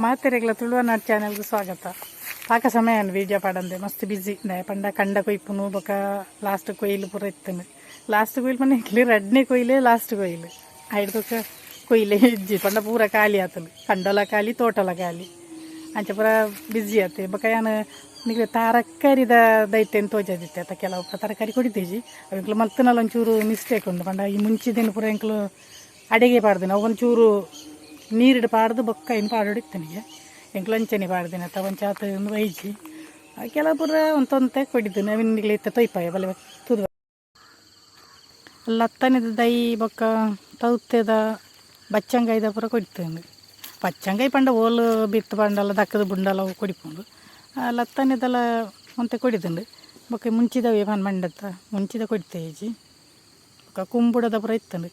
ಮಾತೆರೆಗ್ಲ ತುಳುವನಾಡ್ ಚಾನೆಲ್ಗೆ ಸ್ವಾಗತ. ಪಾಕ ಸಮಯ ವೀಡಿಯೋ ಪಾಡಂದೆ ಮಸ್ತ್ ಬಿಜಿ ಬಿಸಿ ಪಂಡ ಕಂಡ ಕೊಯ್ಪುನು ಬೊಕ ಲಾಸ್ಟ್ ಕೊಯ್ಲು ಪೂರ ಇತ್ತನು. ಲಾಸ್ಟ್ ಕೊಯ್ಲು ಪಂಡ ಇಕ್ಲಿ ರಡ್ನೆ ಕೊಯ್ಲೆ ಲಾಸ್ಟ್ ಕೊಯ್ಲು. ಐಡ್ದಕ್ಕ ಕೊಯ್ಲೆ ಇಜ್ಜಿ, ಪಂಡ ಪೂರ ಖಾಲಿ ಆತಲು. ಕಂಡಲ ಖಾಲಿ, ತೋಟಲ ಖಾಲಿ. ಅಂಚ ಪೂರ ಬಿಜಿ ಆತೆ. ಬೊಕ ಯಾನು ನಿಮಗೆ ತರಕಾರಿದ ದೈತ್ಯನ ತೋಜದಿತ್ತೆ ಕೆಲವು ತರಕಾರಿ ಕೊಡಿದ್ದೀಜಿ ಅವಿಂಕ್ಲು ಮಲ್ತನಲ್ಲಿ ಒಂಚೂರು ಮಿಸ್ಟೇಕ್ ಉಂಡು ಪಂಡ ಈ ಮುಂಚಿದೇನು ಪೂರ ಎಂಕ್ಲು ಅಡಿಗೆ ಪಾಡ್ದಿನ ಒಂಚೂರು ನೀರಿಡು ಪಾಡ್ದು ಬೊಕ್ಕ ಪಾಡೋಡಿತ್ತನಿಗೆ ಎಂಕ್ಲು ಅಂಚನೆ ಪಾಡ್ದಿನ ಒಂದು ಒಂಚಾತ ಒಂದು ವೈಜಿ ಆ ಪೂರ ಒಂತೊಂತೆ ಕೊಡಿದ್ದು ಇತ್ತ ತೊಯ್ಪಾಯ ಬಲೆ ತುದು ಲತ್ತನಿದ ದೈ ಬೊಕ್ಕ ತೌತೆದ ಬಚ್ಚಂಗಾಯ್ದ ಪೂರ ಬಚ್ಚಂಗೈ ಪಂಡ ಓಲ್ ಬಿತ್ತು ಪಂಡಲ, ದಕ್ಕದ ಬುಂಡಲ ಅವು ಕೊಡಿಪುಂಡು ಲತ್ತನಿದೆಲ್ಲ ಒಂತೆ ಕೊಡಿತಂಡು ಬೊಕ್ಕ ಮುಂಚಿದ ಪನ್ ಮಂಡತ್ತ, ಮುಂಚಿದ ಕೊಡ್ತೇಜಿ ಬೊಕ್ಕ ಕುಂಬುಡದ ಪೂರ ಇತ್ತಂಡು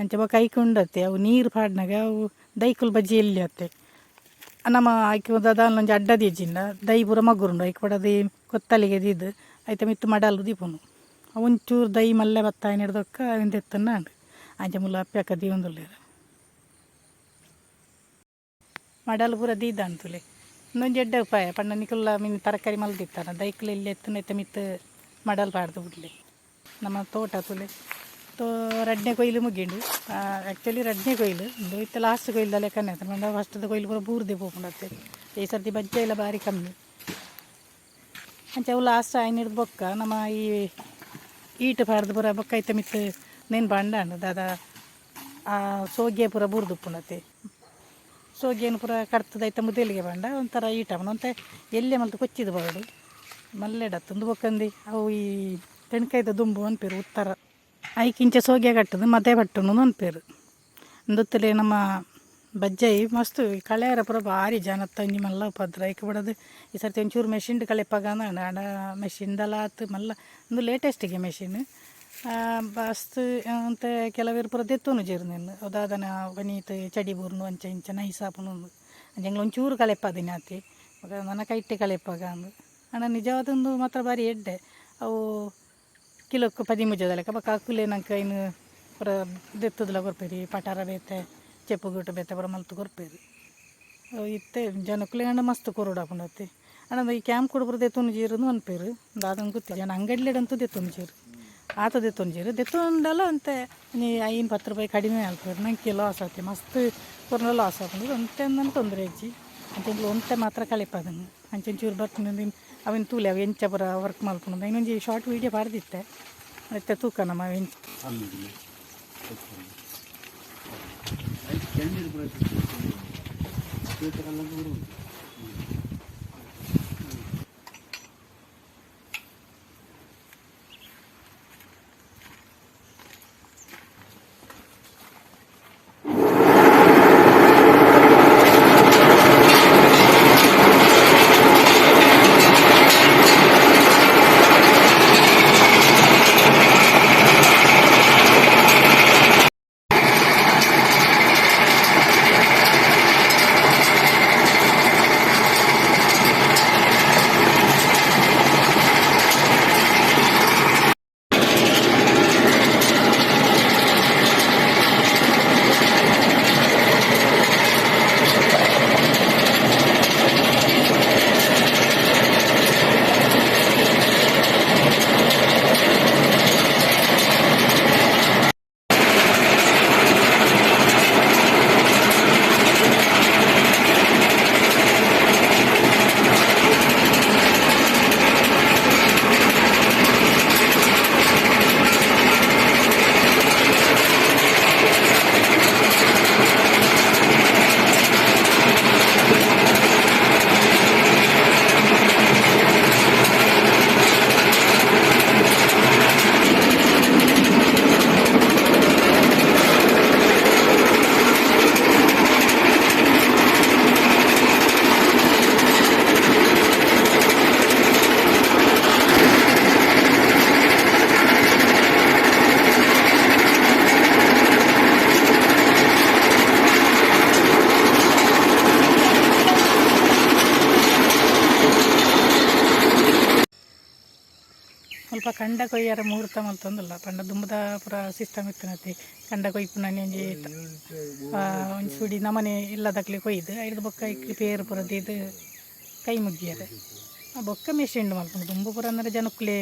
ಅಂಚ ಬೊಕ ಕುಂಡತ್ತೆ, ಅವು ನೀರು ಪಾಡ್ನಾಗ ಅವು ದೈಕುಲ್ ಬಜ್ಜಿ ಎಲ್ಲಿ ಅತ್ತೆ ನಮ್ಮ ಆಯ್ಕೆ ದಾದಾಲ್ ಒಂಜಿ ಅಡ್ಡ ದಿಜ್ಜಿಂಡ ದೈ ಪೂರ ಮಗುರುಂಡು ಐಕ್ ಪಡದಿ ಕೊತ್ತಲಿಗೆ ದಿದ್ದು ಐತ ಮಿತ್ತು ಮಡಲು ದೀಪನು. ಒಂಚೂರು ದೈ ಮಲ್ಲೆ ಬತ್ತ ಹಿಡ್ದೊಕ್ಕ ಅವಿಂದ ಎತ್ತನ್ನ ಅಂಡು ಅಂಚ ಮುಲ್ಲ ಅಪ್ಪ್ಯಾಕ ದೀವಂದುಲ್ಲೇರು ಮಡಲು ಪೂರ ದೀದ ಅಂತುಲೆ. ಇನ್ನೊಂದು ಎಡ್ಡ ಉಪಾಯ ಪಂಡ ನಿಕುಲ್ಲ ಮಿನ್ ತರಕಾರಿ ಮಲ್ದಿತ್ತಾನ ದೈಕ್ಲು ಇಲ್ಲಿ ಎತ್ತನ ಐತ ಮಿತ್ತು ಮಡಲ್ ಪಾಡ್ದು ಬಿಡ್ಲಿ. ನಮ್ಮ ತೋಟ ತುಲೆ ತೋ ರಡ್ನೆ ಕೊಯ್ಲು ಮುಗಿಂಡು ಆ್ಯಕ್ಚುಲಿ ರಡ್ನೆ ಕೊಯ್ಲು. ಒಂದು ಇತ್ತು ಲಾಸ್ಟ್ ಕೊಯ್ಲು ಲೆಕ್ಕನೇ ಆಯ್ತು ಮಂಡ ಫಸ್ಟದ ಕೊಯ್ಲು ಪೂರ ಬೂರ್ದೆ ಪೋಪುಂಡತ್ತೆ. ಈ ಸರ್ತಿ ಬಜ್ಜೆ ಎಲ್ಲ ಭಾರಿ ಕಮ್ಮಿ. ಅಂಚೆ ಅವು ಲಾಸ್ಟ್ ಆಯ್ನ ಹಿಡ್ದು ಬೊಕ್ಕ. ನಮ್ಮ ಈ ಈಟ್ ಪಾಡ್ದು ಪೂರ ಬೊಕ್ಕ ಐತ ಮಿತ್ ನೆನ್ ಬಂಡ ದಾದ ಆ, ಸೋಗೆ ಪೂರ ಬೂರ್ದು ಉಪ್ಪುಂಡತ್ತೆ. ಪುರ ಪೂರ ಕಡ್ತದೈತ ಮುದಲಿಗೆ ಬಂಡ ಒಂಥರ ಈಟವನ ಅಂತ ಎಲ್ಲೆ ಮಲ್ತು ಕೊಚ್ಚಿದ ಬಾಡು ಮಲ್ಲೆಡ ತುಂದು ಬೊಕ್ಕಂದಿ. ಅವು ಈ ತೆಣ್ಕಾಯ್ದ ದುಂಬು ಅನ್ಪೇರು ಉತ್ತರ. ಐಕಿಂಚ ಸೋಗೆ ಕಟ್ಟದು ಮದೆ ಬಟ್ಟುನು ಅನ್ಪೇರು ಅಂದತ್ತಲೆ ನಮ್ಮ ಬಜ್ಜಾಯಿ ಮಸ್ತ್ ಈ ಕಳೆಯರ ಪುರ ಭಾರಿ ಜನ ತಂಜಿ ಮಲ್ಲ ಉಪದ್ರ ಐಕೆ ಬಿಡೋದು ಈ ಸರ್ತಿ ಒಂಚೂರು ಮೆಷಿನ್ ಕಳೆಪಾಗನ ಆಡ ಮೆಷಿನ್ದೆಲ್ಲ ಆತು ಮಲ್ಲ ಒಂದು ಲೇಟೆಸ್ಟಿಗೆ ಮೆಷಿನ್ ಬಸ್ತ್ ಅಂತ ಕೆಲವರು ಪುರ ದೆತ್ತೋನು ಜೇರು ನೀನು ಅದಾದನ ವನೀತ್ ಚಡಿ ಬೂರ್ನು ಅಂಚ ಇಂಚ ನೈಸಾಪುನು ಅಂಚಂಗೆ ಒಂಚೂರು ಕಳೆಪಾದಿನ ಆತಿ ಮಗ ನನ್ನ ಕೈಟ್ಟೆ ಕಳೆಪಾಗ ಅಂದು ಅಣ್ಣ ನಿಜವಾದೊಂದು ಮಾತ್ರ ಭಾರಿ ಎಡ್ಡೆ ಅವು ಕಿಲೋಕ್ಕೆ ಪದಿ ಮುಜದ ಲೆಕ್ಕ ಬಕ್ಕ ಅಕ್ಕುಲೆ ನಂಗೆ ಇನ್ನು ಪುರ ದೆತ್ತದಲ ಕೊರ್ಪೇರಿ, ಪಟಾರ ಬೇತೆ, ಚೆಪ್ಪು ಗುಟ್ಟು ಬೇತೆ ಪುರ ಮಲ್ತು ಕೊರ್ಪೇರಿ. ಇತ್ತೆ ಜನಕ್ಕುಲೆ ಅಣ್ಣ ಮಸ್ತ್ ಕೊರೋಡು ಹಾಕೊಂಡತ್ತೆ ಅಣ್ಣ ಈ ಕ್ಯಾಂಪ್ ಕೊಡು ಪುರ ದೆತ್ತೊಂದು ಜೀರನು ಅನ್ಪೇರು ದಾದಂಗೆ ಗೊತ್ತಿಲ್ಲ ಜನ ಅಂಗಡಿಲೆಡಂತೂ ದೆತ್ತೊಂದು ಜೀರು. ಆತ ದೆತ್ತೊಂದು ಜೀರು. ದೆತ್ತೊಂದಲ್ಲ ಅಂತೆ ನೀ ಐನು ಪತ್ತು ರೂಪಾಯಿ ಕಡಿಮೆ ಅಲ್ಪೇರು. ನಂಗೆ ಲಾಸ್ ಆತಿ ಮಸ್ತ್ ಪುರ್ನ ಲಾಸ್ ಆಗ್ತದೆ ಅಂತ ತೊಂದರೆ ಅಜ್ಜಿ ಅಂಚಂಚಿ ಒಂಟೆ ಮಾತ್ರ ಕಳೆಪದಂಗೆ ಅಂಚಂಚಿ ಇವ್ರು ಬರ್ತಂದು ಅವನು ತೂಲೆ ಅವು ಎಂಚ ಬರ ವರ್ಕ್ ಮಾಡ್ಕೊಂಡು ಇನ್ನೊಂದು ಶಾರ್ಟ್ ವೀಡಿಯೋ ಬಾಡ್ದಿತ್ತೆ ಮತ್ತೆ ತೂಕ ನಮ್ಮ ಎಂಚ ಅಲ್ಲಿ ಕಂಡ ಕೊಯ್ಯಾರ ಮುಹೂರ್ತ ಮಲ್ತೊಂದುಲ್ಲ ಪಂಡ ದುಂಬದ ಪುರ ಸಿಸ್ಟಮ್ ಇತ್ತನತಿ. ಕಂಡ ಕೊಯ್ಪು ಒಂಜಿ ಒಂಜಿ ಸುಡಿ ನಮನೆ ಇಲ್ಲದಕ್ಲೆ ಕೊಯ್ದು, ಐದು ಬೊಕ್ಕ ಇಕ್ಲಿ ಪೇರು ಪೂರ ಇದು ಕೈ ಮುಗ್ಗಿಯರೆ. ಆ ಬೊಕ್ಕ ಮೆಷಿನ್ ಮಲ್ಪುಂಡು ದುಂಬು ಪೂರ ಅಂದರೆ ಜನಕ್ಕಲೆ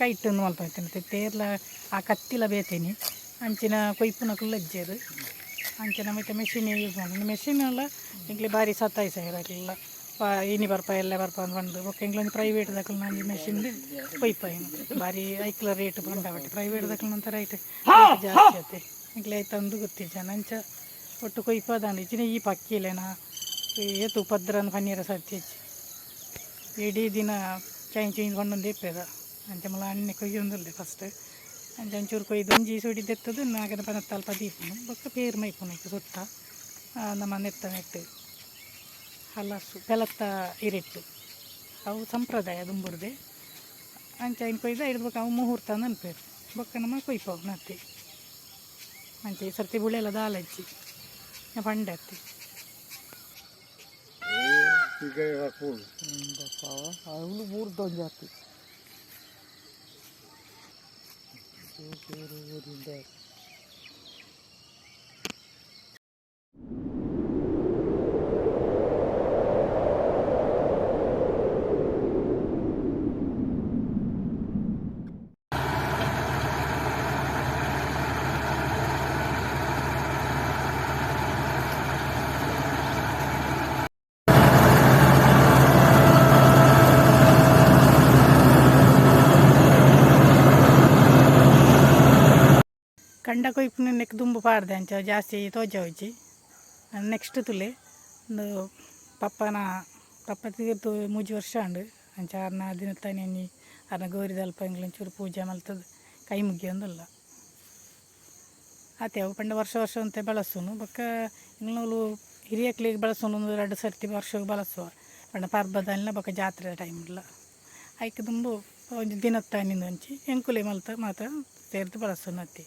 ಕೈಟ್ ಮಲ್ಪೈತೇನೆ ತೇರ್ಲ ಆ ಕತ್ತಿಲ ಬೇತೇನಿ, ಅಂಚಿನ ಕೊಯ್ಪುನಕುಲ್ಲ ಲಜ್ಜೆದು ಅಂಚಿನ ಮತ್ತೆ ಮೆಷಿನ್ ಯೂಸ್ ಮಾಡಿ ಮೆಷಿನ್ ಎಲ್ಲ ಈಗಲೇ ಭಾರಿ ಸತ್ತಾಯಿಸ ಇರಲಿಲ್ಲ ಇನಿ ಬರ್ಪ ಎಲ್ಲ ಬರ್ಪ ಅಂತ ಬಂದು. ಬೊಕ್ಕ ಇಂಗ್ಲೊಂದು ಪ್ರೈವೇಟ್ ದಕ್ಕಲು ನಾನು ಮೆಷಿನ್ ಏನು ಭಾರಿ ಐಕ್ಲ ರೇಟ್ ಬಂದಾವಟ್ಟೆ ಪ್ರೈವೇಟ್ ದಕ್ಕಲು ನಂತರ ರೈಟ್ ಜಾಸ್ತಿ ಆತೆ ಇಂಗ್ಲಿ ಆಯ್ತು ಅಂದು ನಂಚ ಒಟ್ಟು ಕೊಯ್ಪ ದಾಂಡಿ ಇಚ್ಚಿನ ಈ ಪಕ್ಕಿಲೇನ ಏತು ಪದ್ರನ್ ಪನ್ನೀರ ಸರ್ತಿ ಹೆಚ್ಚಿ ಇಡೀ ದಿನ ಚೈನ್ ಚೈನ್ ಕೊಂಡೊಂದು ಎಪ್ಪೆದ. ಅಂಚೆ ಮಲ ಅಣ್ಣೆ ಕೊಯ್ಯೊಂದುಲ್ಲೆ ಫಸ್ಟ್ ಅಂಚ ಒಂಚೂರು ಕೊಯ್ದು ಒಂಜಿ ಸೊಡಿ ತೆತ್ತದು ನಾಗನ ಪನತ್ತ ಅಲ್ಪ ದೀಪನು ಬೊಕ್ಕ ಪೇರು ಮೈಪುನು ಸುತ್ತ ನಮ್ಮ ನೆತ್ತ ನೆಟ್ಟು. ಹಲಸು ಬೆಲತ್ತ ಇರಿಟ್ಟು ಅವು ಸಂಪ್ರದಾಯ ದುಂಬುರ್ದೆ. ಅಂಚ ಇನ್ನು ಕೊಯ್ದು ಬೊಕ್ಕ ಅವು ಮುಹೂರ್ತ ಅನ್ಪೇರು. ಬೊಕ್ಕ ನಮ್ಮ ಕೊಯ್ಪವು ನತ್ತಿ ಅಂಚ ಈ ಸರ್ತಿ ಬುಳೆಲ್ಲ ದಾಲ ಹಚ್ಚಿ ಪಂಡೆ ಹತ್ತಿ. ಅವಳು ಮೂರು ದೊಂಜ ಕಂಡ ಕೊಯ್ಪು ನೆಕ್ ದುಂಬು ಪಾಡ್ದೆ ಅಂಚ ಜಾಸ್ತಿ ತೋಜ ಹೋಯ್ಚಿ. ನೆಕ್ಸ್ಟ್ ತುಲೆ ಒಂದು ಪಪ್ಪನ ಪಪ್ಪ ತೀರ್ತು ಮೂಜಿ ವರ್ಷ ಉಂಡು ಅಂಚ ಅರ್ನ ದಿನ ತಾನೆ ಅನ್ನಿ, ಆರ್ನ ಗೌರಿ ದಲ್ಪ ಒಂಚೂರು ಪೂಜೆ ಮಲ್ತದ ಕೈ ಮುಗಿಯೊಂದಲ್ಲ ಆತೆ ಅವು ಪಂಡ ವರ್ಷ ವರ್ಷ ಅಂತ ಬಳಸೋನು, ಬಕ್ಕ ಇಂಗ್ಲೂ ಹಿರಿಯಕ್ಲಿಗೆ ಬಳಸೋನು ಒಂದು ಎರಡು ಸರ್ತಿ ವರ್ಷಕ್ಕೆ ಬಳಸುವ. ಪಂಡ ಪರ್ಬದಲ್ಲ ಬಕ್ಕ ಜಾತ್ರೆ ಟೈಮ್ ಇಲ್ಲ ಐಕ್ ದುಂಬು ಒಂದು ದಿನ ತಾನಿಂದ ಹಂಚಿ ಎಂಕುಲೆ ಮಲ್ತ ಮಾತ್ರ ಸೇರ್ದು ಬಳಸೋನು ಅತ್ತಿ